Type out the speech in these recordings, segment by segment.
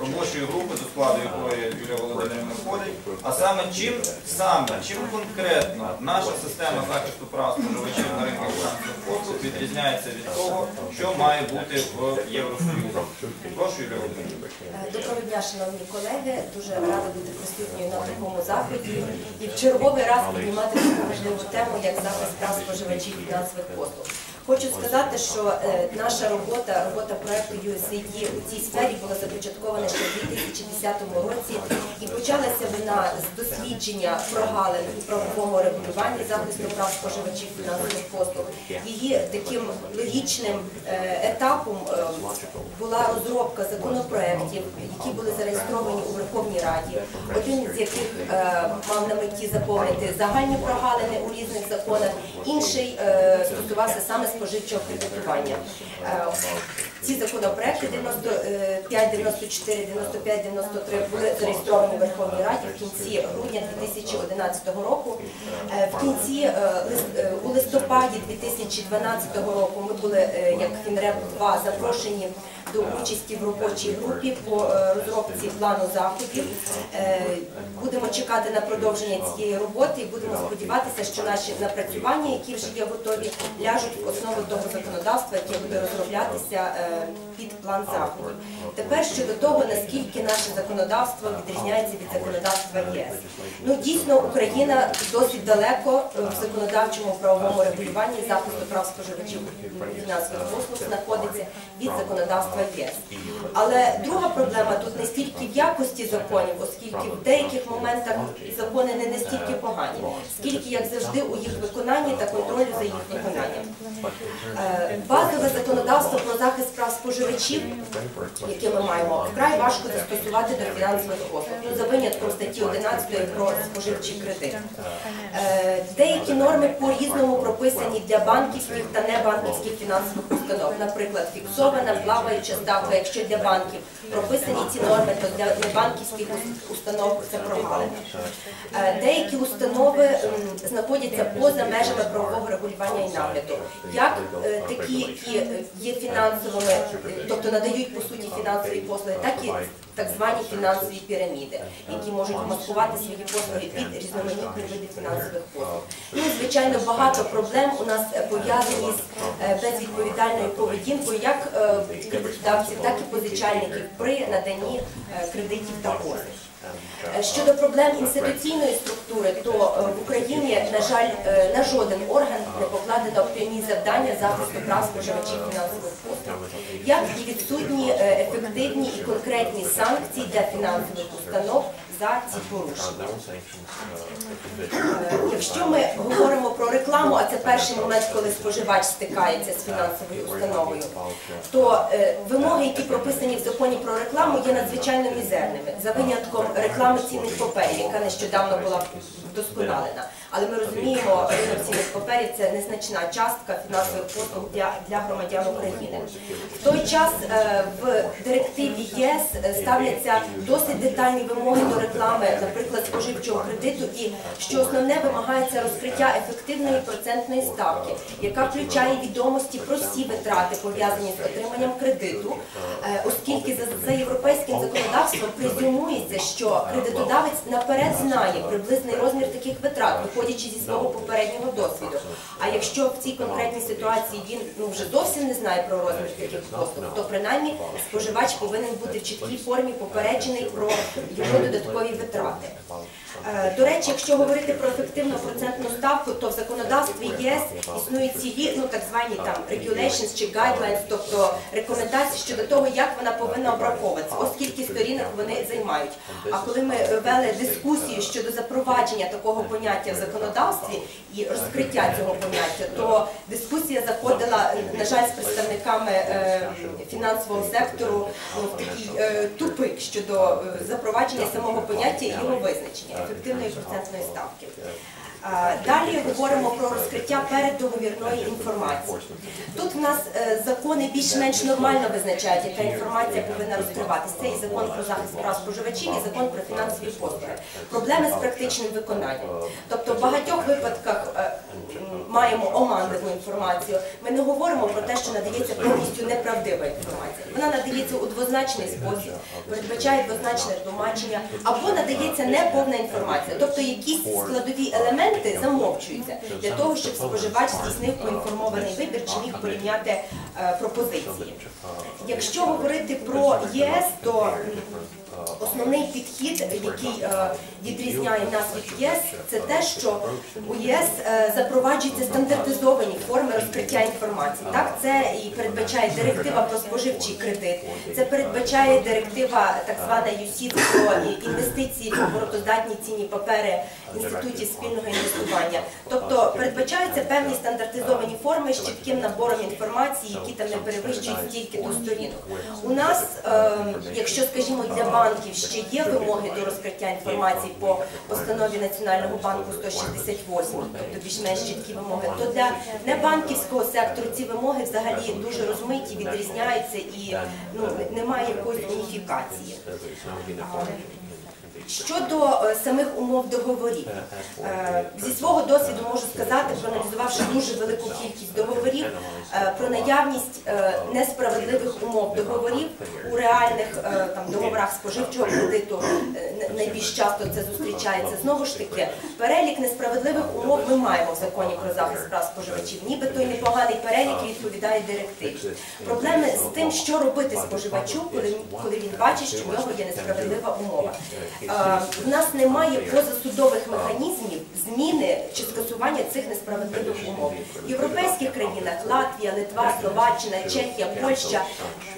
робочої групи, до складу якої Юлія Володимирівна входить, а саме чим саме, чим конкретно наша система захисту прав споживачів на ринку фінансових відрізняється від того, що має бути в Євросоюзі. Прошу, Юлія Володимирівна. Е, Доброго дня, шановні колеги. Дуже рада бути присутньою на такому заході і в черговий раз піднімати таку важливу тему, як захист прав споживачів фінансових послуг. Хочу сказати, що е, наша робота, робота проекту USAID у цій сфері була започаткована ще в 2010 році і почалася вона з дослідження прогалин у правовому регулюванні захисту прав споживачів фінансових послуг. Її таким логічним е, етапом е, була розробка законопроєктів, які були зареєстровані у Верховній Раді. Один з яких мав на меті заповнити загальні прогалини у різних законах, інший стосувався саме споживчого кредитування. Е, ці законопроекти 95, 94, 95, 93 були зареєстровані в Верховній Раді в кінці грудня 2011 року. Е, В кінці е, у листопаді 2012 року ми були як Фінреп 2 запрошені до участі в робочій групі по е, розробці плану заходів. Е, Будемо чекати на продовження цієї роботи і будемо сподіватися, що наші напрацювання, які вже є готові, ляжуть в основу того законодавства, яке буде розроблятися е, під план заходів. Тепер щодо того, наскільки наше законодавство відрізняється від законодавства ЄС. Ну дійсно Україна досить далеко в законодавчому правовому регулюванні захисту прав споживачів фінансових послуг знаходиться від законодавства ЄС. Але друга проблема тут не стільки в якості законів, оскільки в деяких моментах закони не настільки погані, скільки як завжди у їх виконанні та контролю за їх виконанням. Е, Базове законодавство про захист прав споживачів, яке ми маємо, вкрай важко застосувати до фінансових послуг, ну, за винятком статті 11 про споживчий кредит. Е, Деякі норми по-різному прописані для банківських та небанківських фінансових установ. Наприклад, фіксована плаваюча ставка, якщо для банків прописані ці норми, то для небанківських установ це прогалина. Е, Деякі установи знаходяться поза межами правового регулювання і нагляду, як е, такі, які е, є фінансовими, тобто надають по суті фінансові послуги, так і так звані фінансові піраміди, які можуть маскувати свої послуги під різноманітні види фінансових послуг. Ну, звичайно, багато проблем у нас пов'язані з безвідповідальною поведінкою кредитодавців, так і позичальників при наданні е, кредитів та послуг. Е, Щодо проблем інституційної структури, то е, в Україні, на жаль, на жоден орган не покладено прямі завдання захисту прав споживачів фінансових послуг, як і відсутні ефективні і конкретні санкції для фінансових установ за ці порушення. Е, Якщо ми говоримо про рекламу, а це перший момент, коли споживач стикається з фінансовою установою, то е, вимоги, які прописані в законі про рекламу, є надзвичайно мізерними за винятком реклами цінних паперів, яка нещодавно була вдосконалена. Але ми розуміємо, ринок цінних паперів це незначна частка фінансових послуг для, для громадян України. В той час е, в директиві ЄС е, ставляться досить детальні вимоги до реклами, наприклад, споживчого кредиту, і що основне вимагається розкриття ефективної процентної ставки, яка включає відомості про всі витрати, пов'язані з отриманням кредиту, е, оскільки за, за європейським законодавством презюмується, що кредитодавець наперед знає приблизний розмір таких витрат, виходячи зі свого попереднього досвіду. А якщо в цій конкретній ситуації він ну вже зовсім не знає про розмір таких послуг, то принаймні споживач повинен бути в чіткій формі попереджений про його додаткові витрати. Е, До речі, якщо говорити про ефективну процентну ставку, то в законодавстві ЄС існують цілі, ну так звані там regulations чи guidelines, тобто рекомендації щодо того, як вона повинна обраховуватися, оскільки сторінок вони займають. А коли ми вели дискусію щодо запровадження такого поняття в законодавстві і розкриття цього поняття, то дискусія заходила, на жаль, з представниками е, фінансового сектору ну, в такий е, тупик щодо е, запровадження самого поняття і його визначення ефективної процентної ставки. Далі говоримо про розкриття переддоговірної інформації. Тут в нас закони більш-менш нормально визначають, яка інформація повинна розкриватися. Це і закон про захист прав споживачів, і закон про фінансові послуги. Проблеми з практичним виконанням. Тобто багатьох випадках е, маємо оманливу інформацію, ми не говоримо про те, що надається повністю неправдива інформація. Вона надається у двозначний спосіб, передбачає двозначне тлумачення, або надається неповна інформація, тобто якісь складові елементи замовчуються для того, щоб споживач здійснив поінформований вибір чи міг порівняти е, пропозиції. Якщо говорити про ЄС, то основний підхід, який е, відрізняє нас від ЄС, це те, що у ЄС е, запроваджуються стандартизовані форми розкриття інформації. Так, це і передбачає директива про споживчий кредит, це передбачає директива так звана ЮСІД про інвестиції в оборотоздатні цінні папери інститутів спільного інвестування. Тобто передбачаються певні стандартизовані форми з чітким набором інформації, які там не перевищують стільки до сторінок. У нас, е, якщо скажімо, для банків ще є вимоги до розкриття інформації по постанові Національного банку 168, тобто більш-менш чіткі вимоги, то для небанківського сектору ці вимоги взагалі дуже розмиті, відрізняються і ну немає якоїсь уніфікації. Щодо е, самих умов договорів, е, зі свого досвіду можу сказати, проаналізувавши дуже велику кількість договорів, е, про наявність е, несправедливих умов договорів у реальних е, там договорах споживчого кредиту е, найбільш часто це зустрічається. Знову ж таки, перелік несправедливих умов ми маємо в законі про захист прав споживачів. Ніби той непоганий перелік відповідає директиві. Проблеми з тим, що робити споживачу, коли він бачить, що в нього є несправедлива умова. Е, В нас немає позасудових механізмів зміни чи скасування цих несправедливих умов. В європейських країнах Латвія, Литва, Словаччина, Чехія, Польща,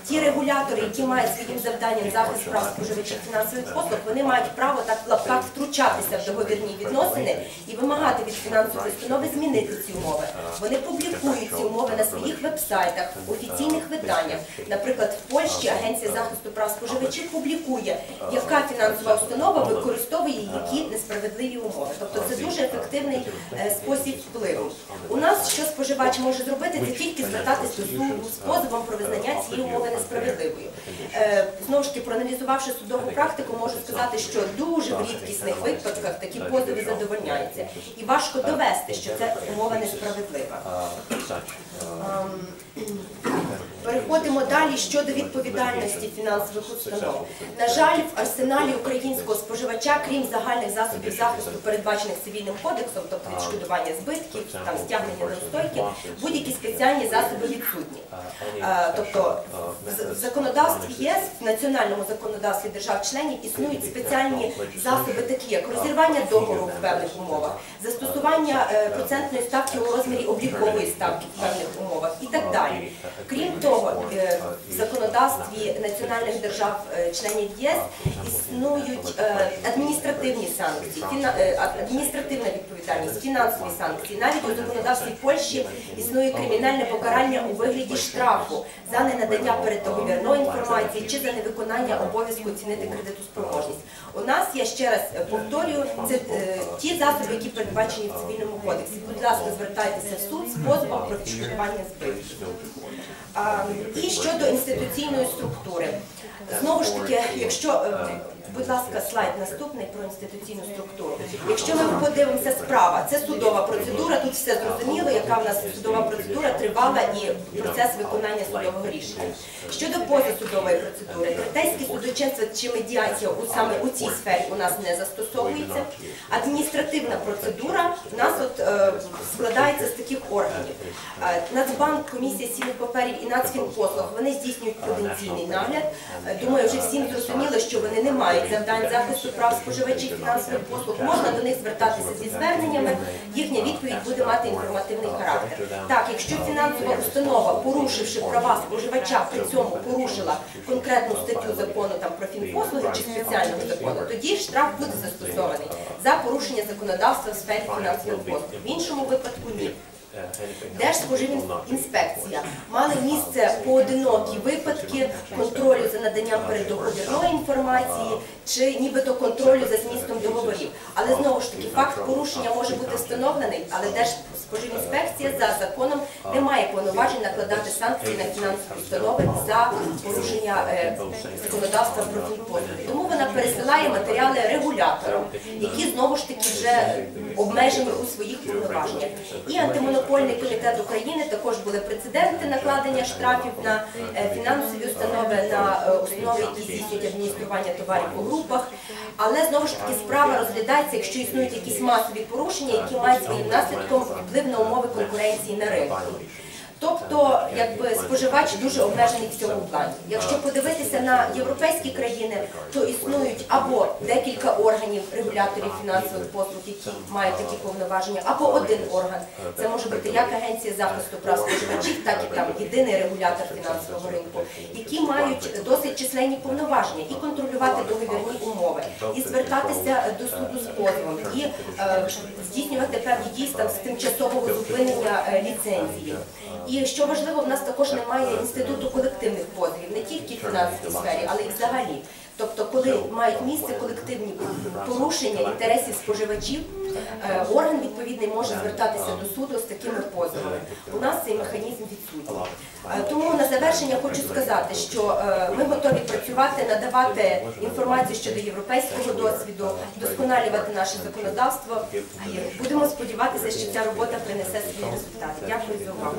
ті регулятори, які мають своїм завданням захист прав споживачів фінансових послуг, вони мають право так в лапках втручатися в договірні відносини і вимагати від фінансової установи змінити ці умови. Вони публікують ці умови на своїх вебсайтах, в офіційних виданнях. Наприклад, в Польщі Агенція захисту прав споживачів публікує, яка фінансова установа використовує які несправедливі умови. Тобто це дуже ефективний е, спосіб впливу. У нас що споживач може зробити, це тільки звертатись до суду з позовом про визнання цієї умови несправедливою. Е, Знову ж таки, проаналізувавши судову практику, можу сказати, що дуже в рідкісних випадках такі позови задовольняються. І важко довести, що ця умова несправедлива. Переходимо далі щодо відповідальності фінансових установ. На жаль, в арсеналі українського споживача, крім загальних засобів захисту, передбачених цивільним кодексом, тобто відшкодування збитків, там стягнення неустойки, будь-які спеціальні засоби відсутні. Е, Тобто в законодавстві ЄС, в національному законодавстві держав-членів існують спеціальні засоби, такі як розірвання договору в певних умовах, застосування е, процентної ставки у розмірі облікової ставки в певних умовах і так далі. Крім того, е, в законодавстві національних держав е, членів ЄС існують адміністративні санкції, е, адміністративна відповідальність, фінансові санкції. Навіть у законодавстві Польщі існує кримінальне покарання у вигляді штрафу за ненадання переддоговірної інформації чи за невиконання обов'язку оцінити кредитоспроможність. У нас я ще раз е, повторюю, це е, ті засоби, які передбачені в цивільному кодексі. Будь ласка, звертайтеся в суд з позовом про відшкодування збитків. І щодо інституційної структури. Знову ж таки, якщо, е, будь ласка, слайд наступний про інституційну структуру. Якщо ми подивимося справа, це судова процедура, тут все зрозуміло, яка в нас судова процедура тривала і процес виконання судового рішення. Щодо позасудової процедури, третейське судочинство чи медіація у саме у цій сфері у нас не застосовується. Адміністративна процедура у нас от е, складається з таких органів. Е, Нацбанк, комісія цінних паперів і Нацфінпослуг вони здійснюють пруденційний нагляд. Е, Думаю, вже всім зрозуміло, що вони не мають завдань захисту прав споживачів фінансових послуг. Можна до них звертатися зі зверненнями. Їхня відповідь буде мати інформативний характер. Так, якщо фінансова установа, порушивши права споживача, при цьому порушила конкретну статтю закону там про фінпослуги чи спеціального закону, тоді штраф буде застосований за порушення законодавства в сфері фінансових послуг. В іншому випадку ні. Держспоживінспекція мали місце поодинокі випадки контролю за наданням передоговірної інформації чи нібито контролю за змістом договорів. Але знову ж таки факт порушення може бути встановлений, але Держспоживінспекція за законом не має повноважень накладати санкції на фінансові установи за порушення е, законодавства про фінпослуги. Тому вона пересилає матеріали регуляторам, які знову ж таки вже обмежені у своїх повноваженнях. І антимонопольний комітет України також були прецеденти накладення штрафів на е, фінансові установи, на е, установи, які здійснюють адміністрування товарів у групах. Але знову ж таки справа розглядається, якщо існують якісь масові порушення, які мають своїм наслідком вплив на умови конкуренції на ринку. Тобто, якби споживач дуже обмежений в цьому плані. Якщо подивитися на європейські країни, то існують або декілька органів регуляторів фінансових послуг, які мають такі повноваження, або один орган. Це може бути як агенція захисту прав споживачів, так і там єдиний регулятор фінансового ринку, які мають досить численні повноваження і контролювати договірні умови, і звертатися до суду з позовом, і е, здійснювати певні дії з тимчасового зупинення е, ліцензії. І що важливо, в нас також немає інституту колективних позовів, не тільки в фінансовій сфері, але й взагалі. Тобто, коли мають місце колективні порушення інтересів споживачів, орган відповідний може звертатися до суду з такими позовами. У нас цей механізм відсутній. Е, Тому на завершення хочу сказати, що е, ми готові працювати, надавати інформацію щодо європейського досвіду, вдосконалювати наше законодавство. Будемо сподіватися, що ця робота принесе свої результати. Дякую за увагу.